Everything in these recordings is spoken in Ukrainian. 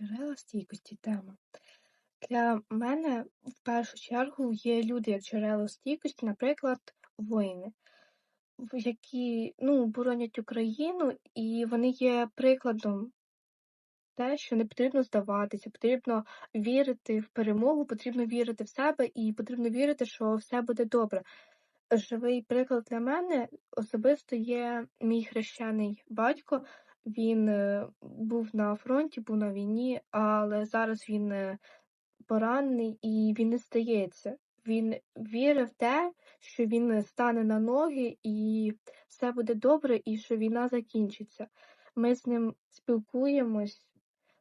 Джерела стійкості тема. Для мене в першу чергу є люди як джерела стійкості, наприклад, воїни, які ну, боронять Україну, і вони є прикладом те, що не потрібно здаватися, потрібно вірити в перемогу, потрібно вірити в себе і потрібно вірити, що все буде добре. Живий приклад для мене особисто є мій хрещений батько. Він е, був на фронті, був на війні, але зараз він е, поранений і він не здається. Він вірив в те, що він стане на ноги і все буде добре, і що війна закінчиться. Ми з ним спілкуємось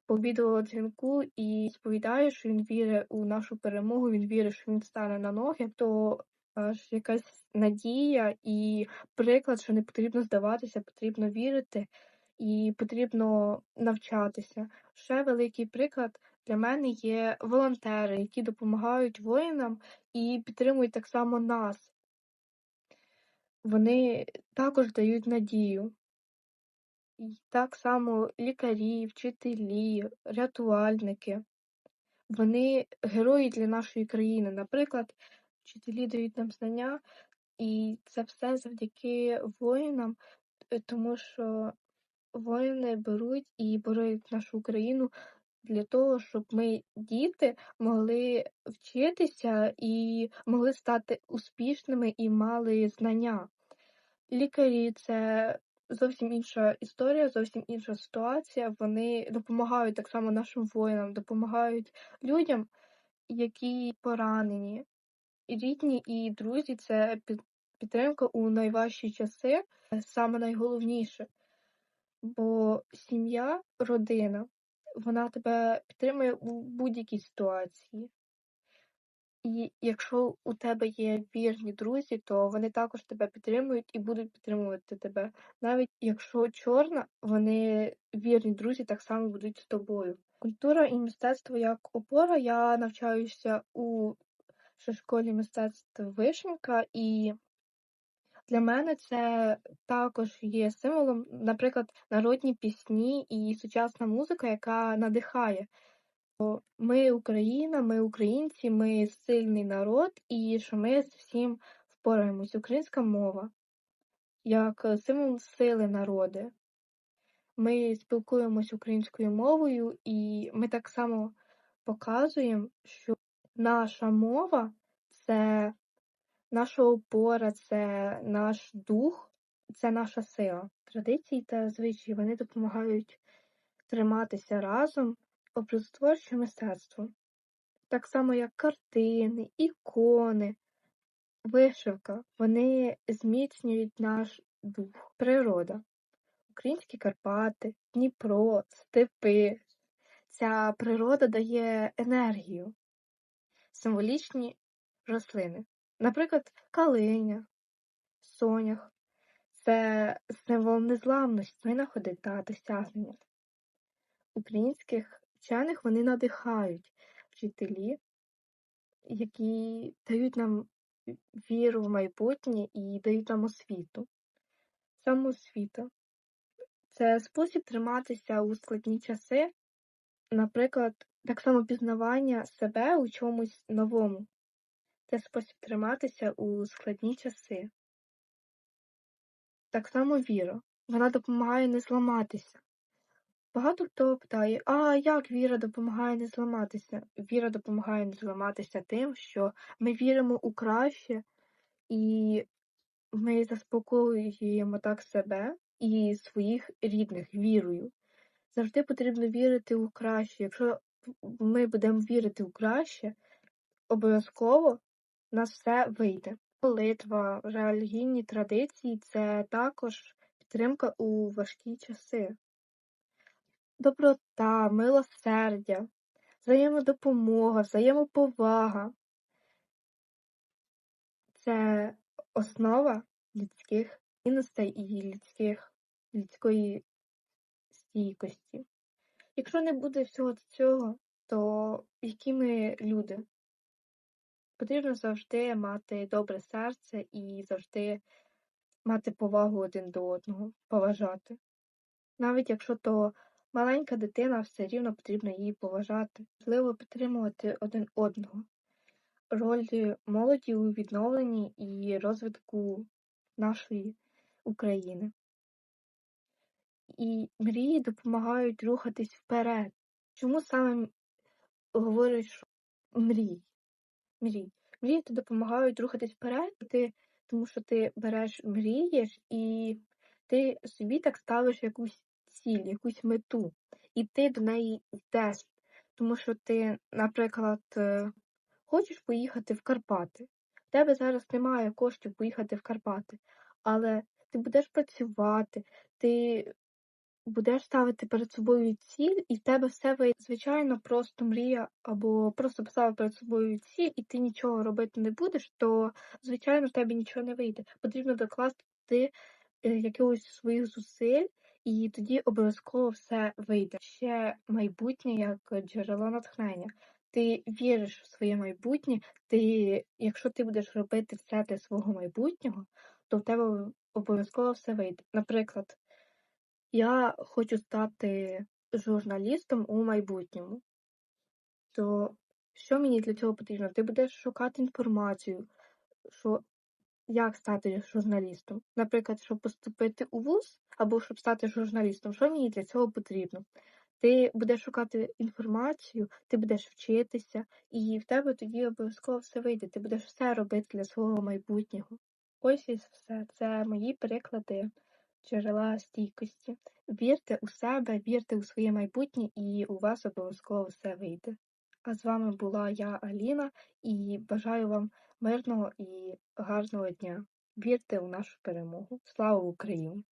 по відеодзвінку і сповідає, що він вірить у нашу перемогу, він вірить, що він стане на ноги, то аж якась надія і приклад, що не потрібно здаватися, потрібно вірити і потрібно навчатися. Ще великий приклад для мене є волонтери, які допомагають воїнам і підтримують так само нас. Вони також дають надію. І так само лікарі, вчителі, рятувальники. Вони герої для нашої країни. Наприклад, вчителі дають нам знання, і це все завдяки воїнам, е, тому що воїни беруть і боронять нашу Україну для того, щоб ми, діти, могли вчитися і могли стати успішними і мали знання. Лікарі це зовсім інша історія, зовсім інша ситуація. Вони допомагають так само нашим воїнам, допомагають людям, які поранені. Рідні і друзі це підтримка у найважчі часи, саме найголовніше. Бо сім'я, родина, вона тебе підтримує у будь-якій ситуації. І якщо у тебе є вірні друзі, то вони також тебе підтримують і будуть підтримувати тебе. Навіть якщо чорна, вони вірні друзі так само будуть з тобою. Культура і мистецтво як опора. Я навчаюся у школі мистецтв Вишенка, і для мене це також є символом, наприклад, народні пісні і сучасна музика, яка надихає. Ми Україна, ми українці, ми сильний народ, і що ми з всім впораємось. Українська мова як символ сили народи. Ми спілкуємось українською мовою, і ми так само показуємо, що наша мова це наша опора, це наш дух, це наша сила. Традиції та звичаї вони допомагають триматися разом образотворче мистецтво, так само як картини, ікони, вишивка, вони зміцнюють наш дух, природа, українські Карпати, Дніпро, степи. Ця природа дає енергію, символічні рослини. Наприклад, калиня, сонях це символ незламності, винаходи та досягнення. Українських вчених вони надихають вчителі, які дають нам віру в майбутнє і дають нам освіту. Самоосвіта це спосіб триматися у складні часи, наприклад, так само пізнавання себе у чомусь новому. Це спосіб триматися у складні часи. Так само віра. Вона допомагає не зламатися. Багато хто питає, а як віра допомагає не зламатися? Віра допомагає не зламатися тим, що ми віримо у краще, і ми заспокоюємо так себе і своїх рідних вірою. Завжди потрібно вірити у краще. Якщо ми будемо вірити у краще, обов'язково нас все вийде. Молитва, релігійні традиції це також підтримка у важкі часи доброта, милосердя, взаємодопомога, взаємоповага це основа людських цінностей і людських, людської стійкості. Якщо не буде всього цього, то які ми люди? Потрібно завжди мати добре серце і завжди мати повагу один до одного, поважати. Навіть якщо то маленька дитина, все рівно потрібно її поважати. Важливо підтримувати один одного. Роль молоді у відновленні і розвитку нашої України. І мрії допомагають рухатись вперед. Чому саме говорять, що мрій? Мрій. Мрії тобі допомагають рухатись вперед, ти, тому що ти береш, мрієш, і ти собі так ставиш якусь ціль, якусь мету, і ти до неї йдеш. Тому що ти, наприклад, е, хочеш поїхати в Карпати. В тебе зараз немає коштів поїхати в Карпати, але ти будеш працювати, ти будеш ставити перед собою ціль, і в тебе все вийде. Звичайно, просто мрія або просто поставив перед собою ціль, і ти нічого робити не будеш, то звичайно в тебе нічого не вийде. Потрібно докласти е, якихось своїх зусиль, і тоді обов'язково все вийде. Ще майбутнє як джерело натхнення. Ти віриш в своє майбутнє, ти, якщо ти будеш робити все для свого майбутнього, то в тебе обов'язково все вийде. Наприклад, я хочу стати журналістом у майбутньому. То що мені для цього потрібно? Ти будеш шукати інформацію, що як стати журналістом. Наприклад, щоб поступити у вуз або щоб стати журналістом, що мені для цього потрібно? Ти будеш шукати інформацію, ти будеш вчитися, і в тебе тоді обов'язково все вийде. Ти будеш все робити для свого майбутнього. Ось і все. Це мої приклади джерела стійкості. Вірте у себе, вірте у своє майбутнє, і у вас обов'язково все вийде. А з вами була я, Аліна, і бажаю вам мирного і гарного дня. Вірте у нашу перемогу. Слава Україні!